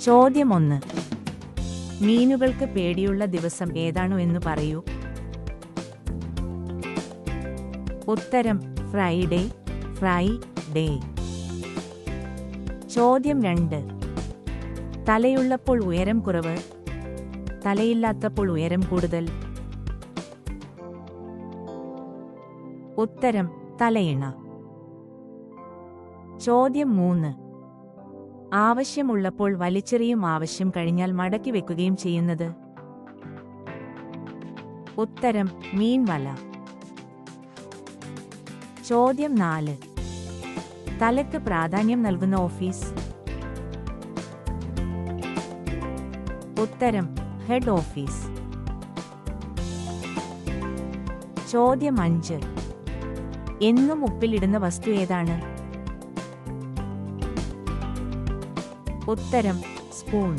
ചോദ്യം ഒന്ന് മീനുകൾക്ക് പേടിയുള്ള ദിവസം ഏതാണു എന്ന് പറയൂ. ഉത്തരം ഫ്രൈഡേ ഫ്രൈ ഡേ. ചോദ്യം രണ്ട്. തലയുള്ളപ്പോൾ ഉയരം കുറവ് തലയില്ലാത്തപ്പോൾ ഉയരം കൂടുതൽ. ഉത്തരം തലയിണ. ചോദ്യം മൂന്ന്. ആവശ്യമുള്ളപ്പോൾ വലിച്ചെറിയും ആവശ്യം കഴിഞ്ഞാൽ മടക്കി വെക്കുകയും ചെയ്യുന്നത്. ഉത്തരം മീൻവല ചോദ്യം നാല്. തലയ്ക്ക് പ്രാധാന്യം നൽകുന്ന ഓഫീസ്. ഉത്തരം ഹെഡ് ഓഫീസ്. ചോദ്യം അഞ്ച്. എന്നും ഉപ്പിലിടുന്ന വസ്തു ഏതാണ്? ഉത്തരം സ്പൂൺ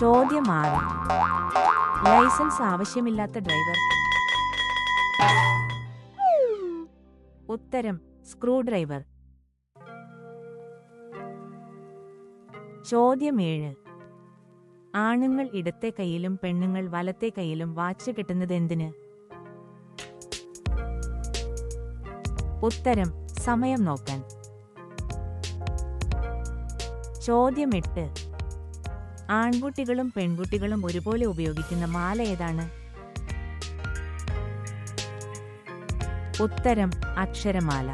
ചോദ്യം ആറ് ലൈസൻസ് ആവശ്യമില്ലാത്ത ഡ്രൈവർ. ഉത്തരം സ്ക്രൂ ഡ്രൈവർ ചോദ്യം ഏഴ് ആണുങ്ങൾ ഇടത്തെ കൈയിലും പെണ്ണുങ്ങൾ വലത്തെ കൈയിലും വാച്ച് കിട്ടുന്നത് എന്തിന്? ഉത്തരം സമയം നോക്കാൻ. ചോദ്യം എട്ട് ആൺകുട്ടികളും പെൺകുട്ടികളും ഒരുപോലെ ഉപയോഗിക്കുന്ന മാല ഏതാണ്? ഉത്തരം അക്ഷരമാല.